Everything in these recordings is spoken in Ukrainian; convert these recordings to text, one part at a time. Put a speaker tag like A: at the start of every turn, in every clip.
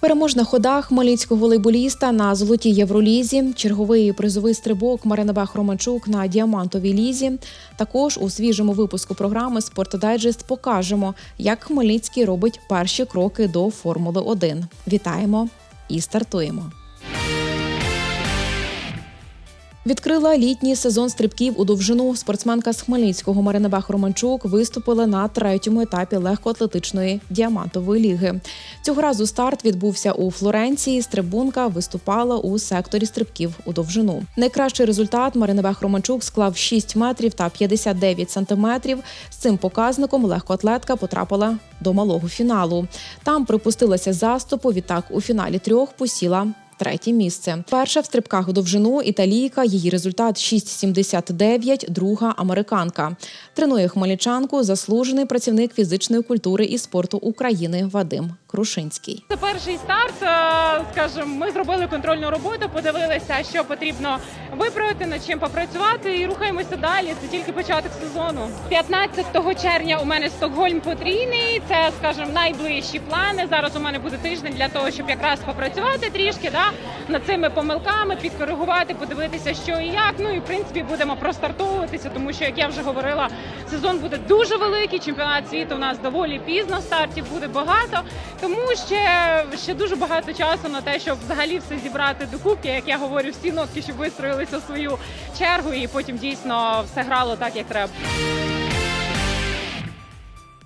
A: Переможна хода хмельницького волейболіста на золотій євролізі, черговий призовий стрибок Марина Бах Романчук на діамантовій лізі. Також у свіжому випуску програми «Спортдайджест» покажемо, як Хмельницький робить перші кроки до Формули 1. Вітаємо і стартуємо. Відкрила літній сезон стрибків у довжину. Спортсменка з Хмельницького Марина Бах виступила на третьому етапі легкоатлетичної діамантової ліги. Цього разу старт відбувся у Флоренції. Стрибунка виступала у секторі стрибків у довжину. Найкращий результат Марина Бах склав 6 метрів та 59 сантиметрів. З цим показником легкоатлетка потрапила до малого фіналу. Там припустилася заступу. Відтак у фіналі трьох посіла Третє місце. Перша в стрибках довжину італійка. Її результат 6,79, друга американка. Тренує хмельничанку заслужений працівник фізичної культури і спорту України Вадим Крушинський.
B: Це перший старт. е, Скажімо, ми зробили контрольну роботу, подивилися, що потрібно виправити, над чим попрацювати, і рухаємося далі. Це тільки початок сезону. 15 червня у мене Стокгольм потрійний. Це, скажімо, найближчі плани. Зараз у мене буде тиждень для того, щоб якраз попрацювати трішки, да, над цими помилками, підкоригувати, подивитися, що і як. Ну і в принципі будемо простартовуватися, тому що, як я вже говорила, сезон буде дуже великий. Чемпіонат світу у нас доволі пізно. Стартів буде багато. Тому ще, ще дуже багато часу на те, щоб взагалі все зібрати докупки, як я говорю, всі нотки, щоб вистроїлися в свою чергу, і потім дійсно все грало так, як треба.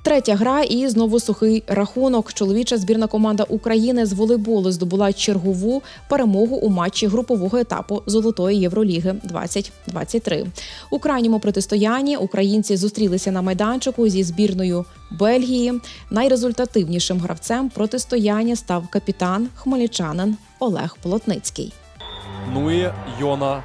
A: Третя гра і знову сухий рахунок. Чоловіча збірна команда України з волейболу здобула чергову перемогу у матчі групового етапу Золотої Євроліги 2023. У крайньому протистоянні українці зустрілися на майданчику зі збірною Бельгії. Найрезультативнішим гравцем протистояння став капітан хмельничанин Олег Полотницький.
C: Ну і Йона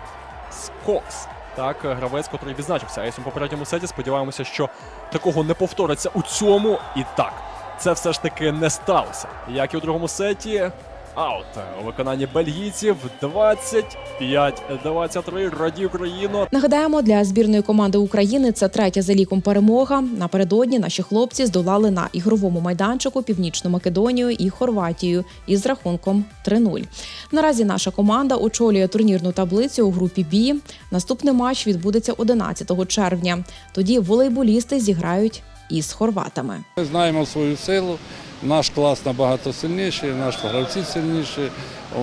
C: Скокс. Так, гравець, котрий відзначився ейсом у попередньому сеті. Сподіваємося, що такого не повториться у цьому. І так, це все ж таки не сталося. Як і у другому сеті, аут у виконанні бельгійців 25-23. Раді Україну.
A: Нагадаємо, для збірної команди України це третя за ліком перемога. Напередодні наші хлопці здолали на ігровому майданчику Північну Македонію і Хорватію із рахунком 3-0. Наразі наша команда очолює турнірну таблицю у групі Бі. Наступний матч відбудеться 11 червня. Тоді волейболісти зіграють із хорватами.
D: Ми знаємо свою силу. Наш клас набагато сильніший, наші гравці сильніші,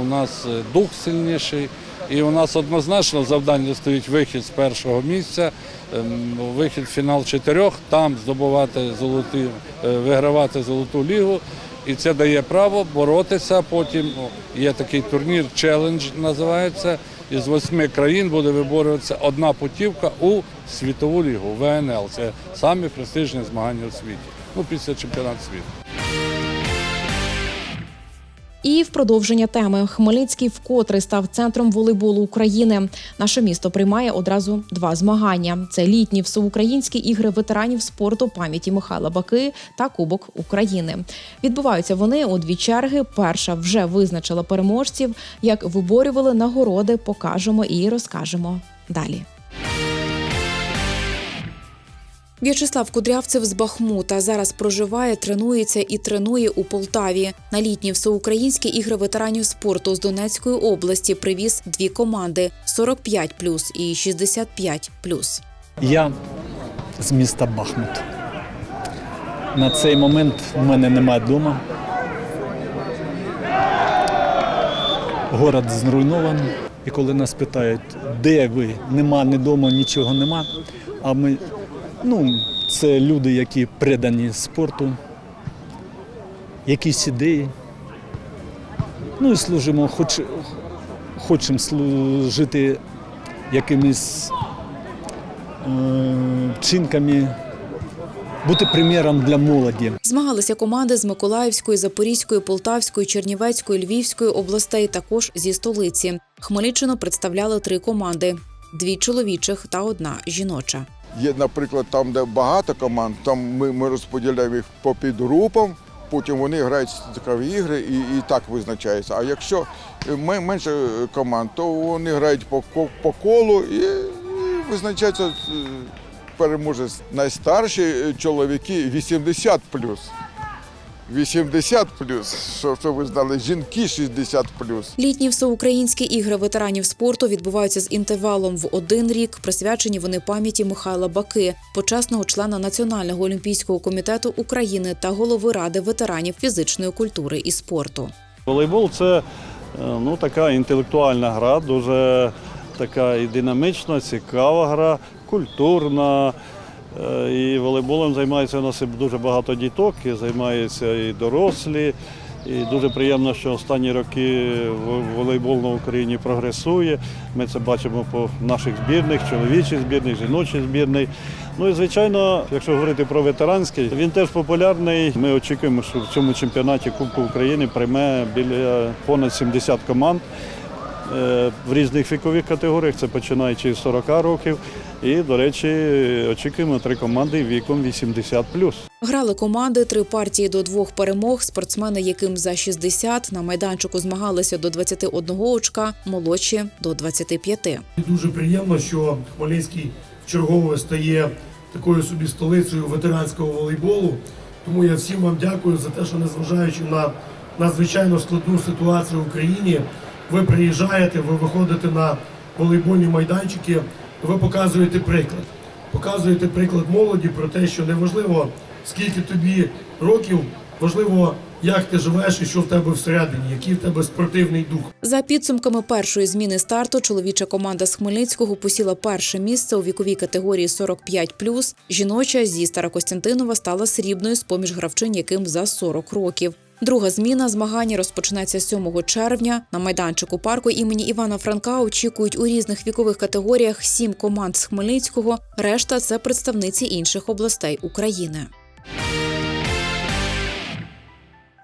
D: у нас е, дух сильніший. І у нас однозначно завдання стоїть вихід з першого місця, ем, вихід в фінал чотирьох, там здобувати золоті, е, вигравати золоту лігу. І це дає право боротися. Потім є такий турнір, челендж називається. Із восьми країн буде виборюватися одна путівка у світову лігу ВНЛ. Це самі престижні змагання у світі. Ну, після чемпіонату світу.
A: І в продовження теми Хмельницький вкотре став центром волейболу України. Наше місто приймає одразу два змагання: це літні всеукраїнські ігри ветеранів спорту пам'яті Михайла Баки та Кубок України. Відбуваються вони у дві черги. Перша вже визначила переможців. Як виборювали нагороди, покажемо і розкажемо далі. В'ячеслав Кудрявцев з Бахмута зараз проживає, тренується і тренує у Полтаві. На літні всеукраїнські ігри ветеранів спорту з Донецької області привіз дві команди: 45+, і 65+.
E: Я з міста Бахмут. На цей момент в мене немає вдома. Город зруйнований. І коли нас питають, де ви, нема ні вдома, нічого нема. А ми, ну, це люди, які предані спорту, якісь ідеї. Ну і служимо, хоч, хочемо служити якимись е, вчинками, бути приміром для молоді.
A: Змагалися команди з Миколаївської, Запорізької, Полтавської, Чернівецької, Львівської областей, також зі столиці. Хмельниччину представляли три команди: дві чоловічих та одна жіноча.
F: Є, наприклад, там, де багато команд, там ми, ми розподіляємо їх по підгрупам, потім вони грають цікаві ігри і, і так визначається. А якщо менше команд, то вони грають по, ко- по колу і, і визначається е, переможець. Найстарші е, чоловіки 80 80 щоб, щоб ви знали, жінки 60
A: Літні всеукраїнські ігри ветеранів спорту відбуваються з інтервалом в один рік. Присвячені вони пам'яті Михайла Баки, почесного члена Національного олімпійського комітету України та голови ради ветеранів фізичної культури і спорту.
G: Волейбол це е, ну, така інтелектуальна гра, дуже така і динамічна, цікава гра, культурна. Е, І волейболом займається у нас дуже багато діток, і займаються і дорослі. І дуже приємно, що останні роки волейбол на Україні прогресує. Ми це бачимо по наших збірних, чоловічих збірних, жіночих збірних. Ну і звичайно, якщо говорити про ветеранський, він теж популярний. Ми очікуємо, що в цьому чемпіонаті Кубку України прийме біля понад 70 команд е, в різних вікових категоріях. Це починаючи з 40 років. І, до речі, очікуємо три команди віком 80+.
A: Грали команди, три партії до двох перемог. Спортсмени, яким за 60, на майданчику змагалися до 21 очка, молодші до 25.
H: Дуже приємно, що Хмельницький чергове стає такою собі столицею ветеранського волейболу. Тому я всім вам дякую за те, що незважаючи на надзвичайно складну ситуацію в Україні, ви приїжджаєте, ви виходите на волейбольні майданчики, ви показуєте приклад. Показуєте приклад молоді про те, що неважливо, скільки тобі років, важливо, як ти живеш і що в тебе всередині, який в тебе спортивний дух.
A: За підсумками першої зміни старту, чоловіча команда з Хмельницького посіла перше місце у віковій категорії 45+. Жіноча зі Старокостянтинова стала срібною з поміж гравчин, яким за 40 років. Друга зміна змагань розпочнеться 7 червня. На майданчику парку імені Івана Франка очікують у різних вікових категоріях сім команд з Хмельницького. Решта це представниці інших областей України.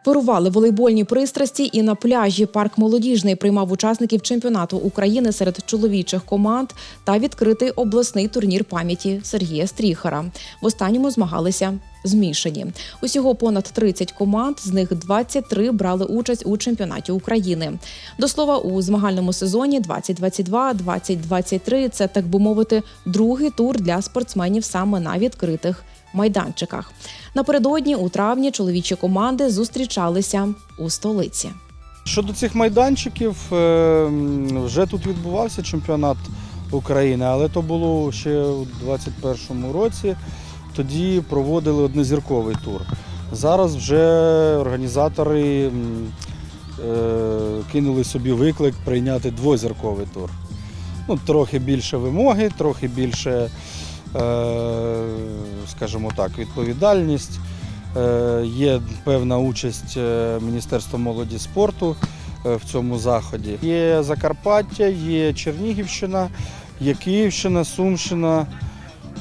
A: Вирували волейбольні пристрасті і на пляжі парк молодіжний приймав учасників чемпіонату України серед чоловічих команд та відкритий обласний турнір пам'яті Сергія Стріхара. В останньому змагалися змішані. Усього понад 30 команд, з них 23 брали участь у чемпіонаті України. До слова, у змагальному сезоні 2022-2023 це так би мовити другий тур для спортсменів саме на відкритих майданчиках. Напередодні у травні чоловічі команди зустрічалися у столиці.
I: Щодо цих майданчиків, е, вже тут відбувався чемпіонат України, але то було ще у 2021 році. Тоді проводили однозірковий тур. Зараз вже організатори е, кинули собі виклик прийняти двозірковий тур. Ну, трохи більше вимоги, трохи більше, скажімо так, відповідальність. Е, Є певна участь е, Міністерства молоді спорту е, в цьому заході. Є Закарпаття, є Чернігівщина, є Київщина, Сумщина,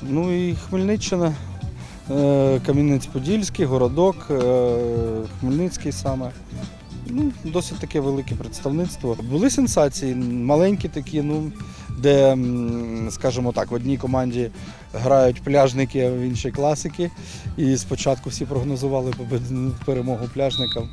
I: ну і Хмельниччина, е, Кам'янець-Подільський, Городок, е, Хмельницький саме. Ну, досить таке велике представництво. Були сенсації, маленькі такі, ну, де, скажімо так, в одній команді грають пляжники, а в іншій класики. І спочатку всі прогнозували перемогу пляжникам,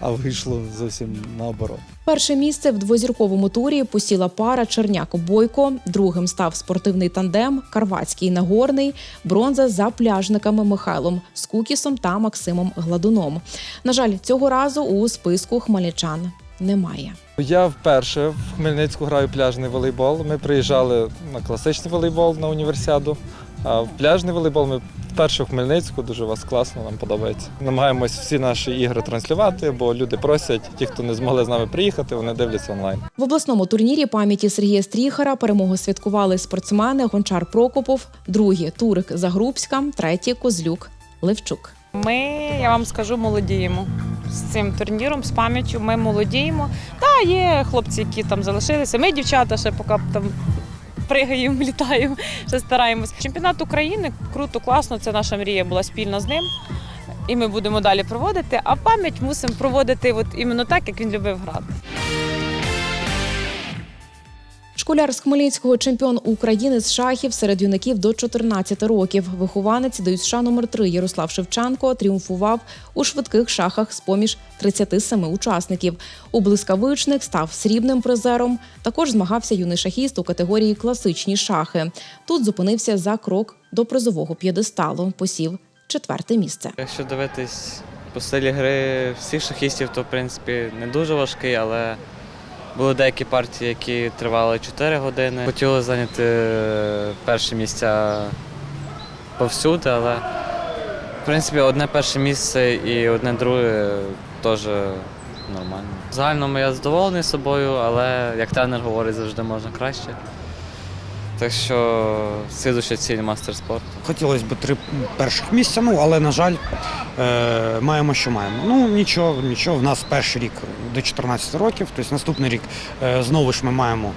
I: а вийшло зовсім наоборот.
A: Перше місце в двозірковому турі посіла пара Черняк-Бойко. Другим став спортивний тандем Карвацький Нагорний. Бронза за пляжниками Михайлом Скукісом та Максимом Гладуном. На жаль, цього разу у списку хмельничан немає.
J: Я вперше в Хмельницьку граю пляжний волейбол. Ми приїжджали на класичний волейбол на універсіаду. А в пляжний волейбол ми вперше в Хмельницьку, дуже у вас класно, нам подобається. Намагаємось всі наші ігри транслювати, бо люди просять, ті, хто не змогли з нами приїхати, вони дивляться онлайн.
A: В обласному турнірі пам'яті Сергія Стріхара перемогу святкували спортсмени Гончар Прокопов, другі Турик Загрубська, третій Козлюк Левчук.
K: Ми, я вам скажу, молодіємо з цим турніром, з пам'яттю. Ми молодіємо. Та є хлопці, які там залишилися. Ми, дівчата, ще поки там пригаємо, літаємо, ще стараємось. Чемпіонат України круто, класно. Це наша мрія була спільна з ним. І ми будемо далі проводити. А пам'ять мусимо проводити от іменно так, як він любив грати.
A: Школяр з Хмельницького чемпіон України з шахів серед юнаків до 14 років. Вихованець ДЮСШ номер 3 Ярослав Шевченко тріумфував у швидких шахах з поміж 37 учасників. У блискавичник став срібним призером. Також змагався юний шахіст у категорії класичні шахи. Тут зупинився за крок до призового п'єдесталу. Посів четверте місце.
L: Якщо дивитись по стилі гри всіх шахістів, то в принципі не дуже важкий, але були деякі партії, які тривали 4 години. Хотіли зайняти е, перші місця повсюди, але в принципі одне перше місце і одне друге теж нормально. В загальному я задоволений собою, але як тренер говорить, завжди можна краще. Так що слідуща ціль мастер спорту.
M: Хотілося б три перших місця, ну але на жаль, е, маємо, що маємо. Ну нічого, нічого. В нас перший рік до 14 років, тобто наступний рік е, знову ж ми маємо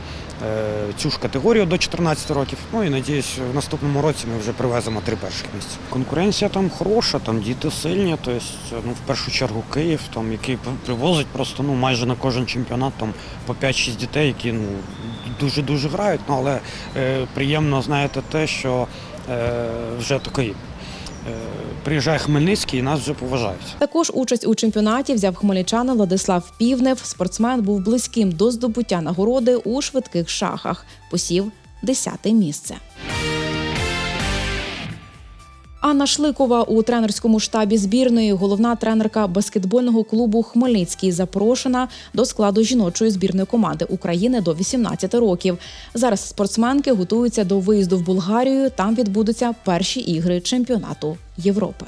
M: цю ж категорію до 14 років. Ну і надіюсь, в наступному році ми вже привеземо три перших місця. Конкуренція там хороша, там діти сильні. Тобто, ну в першу чергу Київ, там який привозить просто ну майже на кожен чемпіонат там по 5-6 дітей, які ну дуже дуже грають. Ну але е, приємно знаєте те, що е, вже такий. Е, Приїжджає Хмельницький і нас вже поважають.
A: Також участь у чемпіонаті взяв хмельничанин Владислав Півнев. Спортсмен був близьким до здобуття нагороди у швидких шахах. Посів 10 місце. Анна Шликова у тренерському штабі збірної, головна тренерка баскетбольного клубу Хмельницький, запрошена до складу жіночої збірної команди України до 18 років. Зараз спортсменки готуються до виїзду в Болгарію. Там відбудуться перші ігри чемпіонату Європи.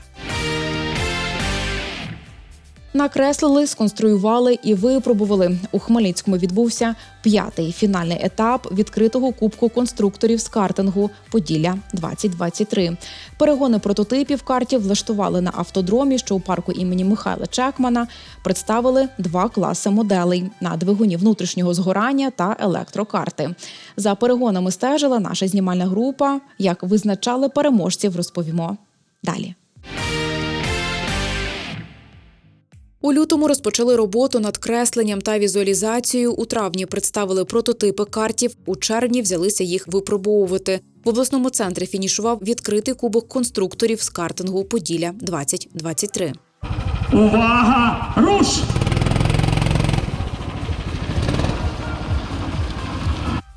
A: Накреслили, сконструювали і випробували. У Хмельницькому відбувся п'ятий фінальний етап відкритого кубку конструкторів з картингу Поділля 2023 Перегони прототипів картів влаштували на автодромі, що у парку імені Михайла Чекмана. Представили два класи моделей на двигуні внутрішнього згорання та електрокарти. За перегонами стежила наша знімальна група. Як визначали переможців, розповімо далі. У лютому розпочали роботу над кресленням та візуалізацією. У травні представили прототипи картів. У червні взялися їх випробовувати. В обласному центрі фінішував відкритий кубок конструкторів з картингу Поділля 2023
N: Увага! Руш!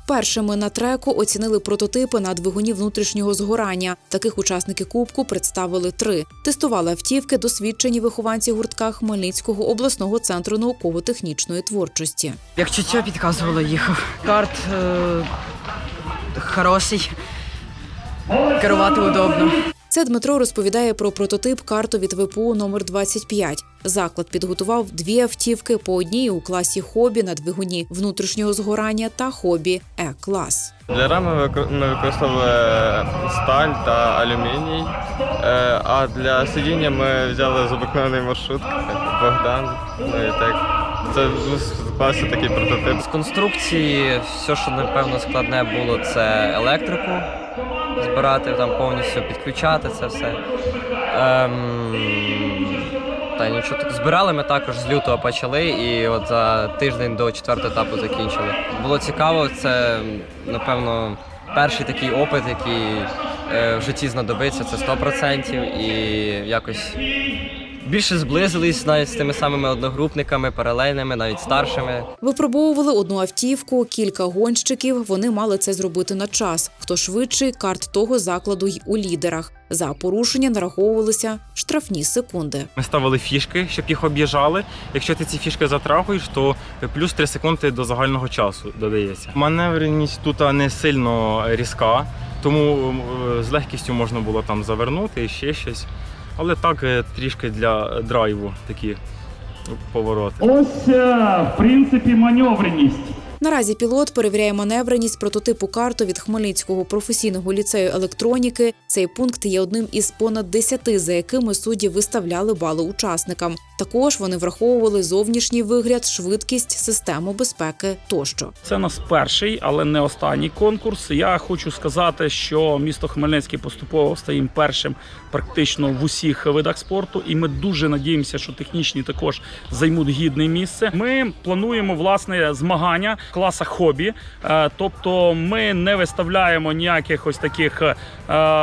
A: Першими на треку оцінили прототипи на двигуні внутрішнього згорання. Таких учасники кубку представили три. Тестували автівки досвідчені вихованці гуртка Хмельницького обласного центру науково-технічної творчості.
O: Як чуття підказувало, їхав. Карт е- хороший. Керувати удобно.
A: Це Дмитро розповідає про прототип карту від ВПУ номер 25 Заклад підготував дві автівки по одній у класі хобі на двигуні внутрішнього згорання та хобі Е-клас.
L: Для рами ми використовували сталь та алюміній, Е, а для сидіння ми взяли з обикновений маршрут Богдан. Ну і так. Це склався такий прототип.
O: З конструкції все, що напевно складне було, це електрику збирати, там повністю підключати це все. Ем... Та нічого так. Збирали ми також з лютого почали, і от за тиждень до четвертого етапу закінчили. Було цікаво, це напевно перший такий опит, який е, в житті знадобиться, це 100%. І якось більше зблизились навіть з тими самими одногрупниками, паралельними, навіть старшими.
A: Випробовували одну автівку, кілька гонщиків. Вони мали це зробити на час. Хто швидший, карт того закладу й у лідерах. За порушення нараховувалися штрафні секунди.
N: Ми ставили фішки, щоб їх об'їжджали. Якщо ти ці фішки затрагуєш, то плюс 3 секунди до загального часу додається. Маневреність тут не сильно різка, тому з легкістю можна було там завернути і ще щось. Але так е, трішки для драйву такі повороти.
P: Ось, в принципі, маневреність.
A: Наразі пілот перевіряє маневреність прототипу карту від Хмельницького професійного ліцею електроніки. Цей пункт є одним із понад десяти, за якими судді виставляли бали учасникам. Також вони враховували зовнішній вигляд, швидкість, систему безпеки тощо.
P: Це нас перший, але не останній конкурс. Я хочу сказати, що місто Хмельницький поступово стає першим практично в усіх видах спорту, і ми дуже надіємося, що технічні також займуть гідне місце. Ми плануємо власне змагання класах хобі. Е, Тобто ми не виставляємо ніяких ось таких е,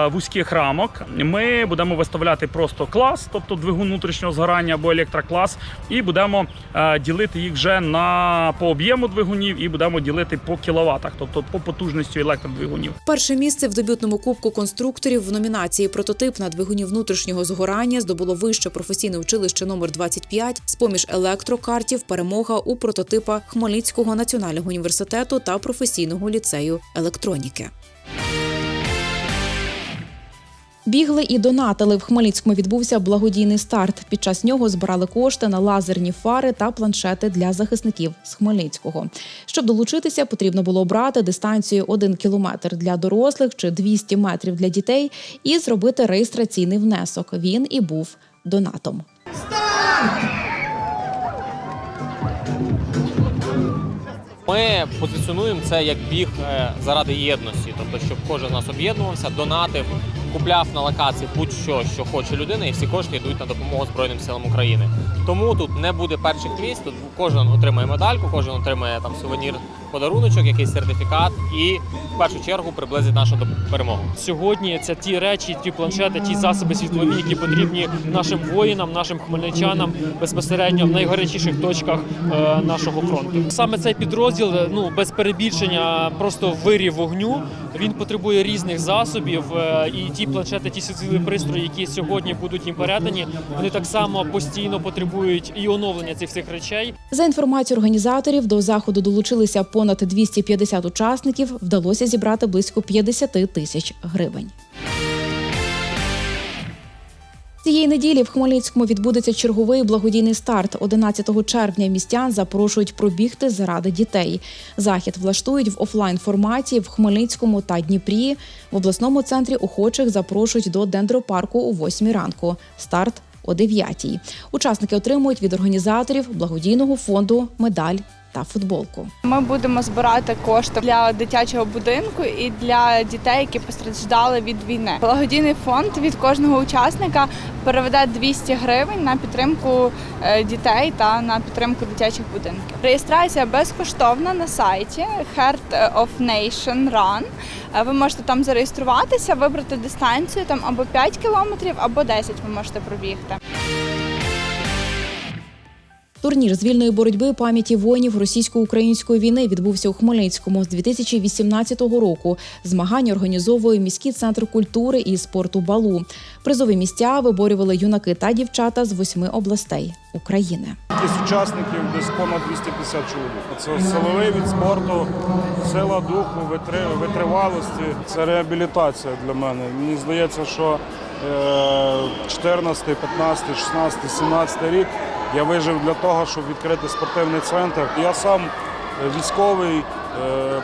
P: вузьких рамок. Ми будемо виставляти просто клас, тобто двигун внутрішнього згорання або електроклас, і будемо е, ділити їх вже на по об'єму двигунів і будемо ділити по кіловатах, тобто по потужності електродвигунів.
Q: Перше місце в дебютному кубку конструкторів в номінації Прототип на двигуні внутрішнього згорання здобуло вище професійне училище номер 25 з поміж електрокартів. Перемога у прототипа Хмельницького національного університету та професійного ліцею електроніки.
A: Бігли і донатили. В Хмельницькому відбувся благодійний старт. Під час нього збирали кошти на лазерні фари та планшети для захисників з Хмельницького. Щоб долучитися, потрібно було обрати дистанцію 1 кілометр для дорослих чи 200 метрів для дітей і зробити реєстраційний внесок. Він і був донатом.
R: Ми позиціонуємо це як біг е, заради єдності, тобто, щоб кожен з нас об'єднувався, донатив, купляв на локації будь-що, що хоче людина, і всі кошти йдуть на допомогу Збройним силам України. Тому тут не буде перших місць, тут кожен отримає медальку, кожен отримає там сувенір, подаруночок, якийсь сертифікат, і в першу чергу приблизить нашу перемогу.
S: Сьогодні це ті речі, ті планшети, ті засоби світлові, які потрібні нашим воїнам, нашим хмельничанам безпосередньо в найгарячіших точках е, нашого фронту. Саме цей підрозділ, е, ну без перебільшення, просто вирів вогню. Він потребує різних засобів, е, і ті планшети, ті світлові пристрої, які сьогодні будуть їм передані, вони так само постійно потребують і оновлення цих всіх речей.
A: За інформацією організаторів, до заходу долучилися понад 250 учасників. Вдалося зібрати близько 50 тисяч гривень. Цієї неділі в Хмельницькому відбудеться черговий благодійний старт. 11 червня містян запрошують пробігти заради дітей. Захід влаштують в офлайн форматі в Хмельницькому та Дніпрі. В обласному центрі охочих запрошують до дендропарку о 8 ранку. Старт о 9. Учасники отримують від організаторів благодійного фонду медаль та футболку.
T: Ми будемо збирати кошти для дитячого будинку і для дітей, які постраждали від війни. Благодійний фонд від кожного учасника переведе 200 гривень на підтримку е, дітей та на підтримку дитячих будинків. Реєстрація безкоштовна на сайті Heart of Nation Run. Е, Ви можете там зареєструватися, вибрати дистанцію там або 5 кілометрів, або 10 ви можете пробігти.
A: Турнір з вільної боротьби пам'яті воїнів російсько-української війни відбувся у Хмельницькому з 2018 року. Змагання організовує міський центр культури і спорту Балу. Призові місця виборювали юнаки та дівчата з восьми областей України.
U: Кількість учасників десь понад 250 чоловік. Це силовий від спорту, сила духу, витри- витривалості. Це реабілітація для мене. Мені здається, що е, 14, 15, 16, 17 рік я вижив для того, щоб відкрити спортивний центр. Я сам е, військовий. е,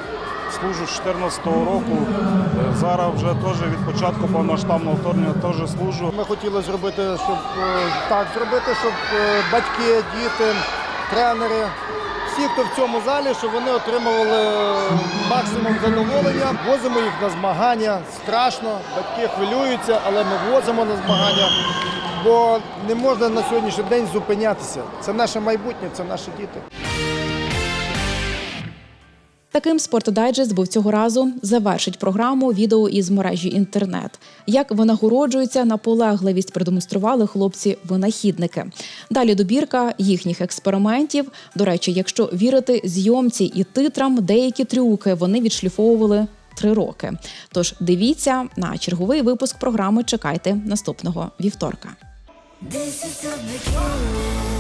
U: Служу з 2014 року. Е, Зараз вже теж від початку повноштабного вторгнення теж служу.
V: Ми хотіли зробити, щоб так зробити, щоб батьки, діти, тренери, всі, хто в цьому залі, щоб вони отримували максимум задоволення. Возимо їх на змагання. Страшно, батьки хвилюються, але ми возимо на змагання. Бо не можна на сьогоднішній день зупинятися. Це наше майбутнє, це наші діти.
A: Таким спортодайджест був цього разу. Завершить програму відео із мережі інтернет. Як винагороджуються наполегливість продемонстрували хлопці-винахідники. Далі добірка їхніх експериментів. До речі, якщо вірити зйомці і титрам, деякі трюки вони відшліфовували три роки. Тож дивіться на черговий випуск програми. Чекайте наступного вівторка.
W: This is the beginning.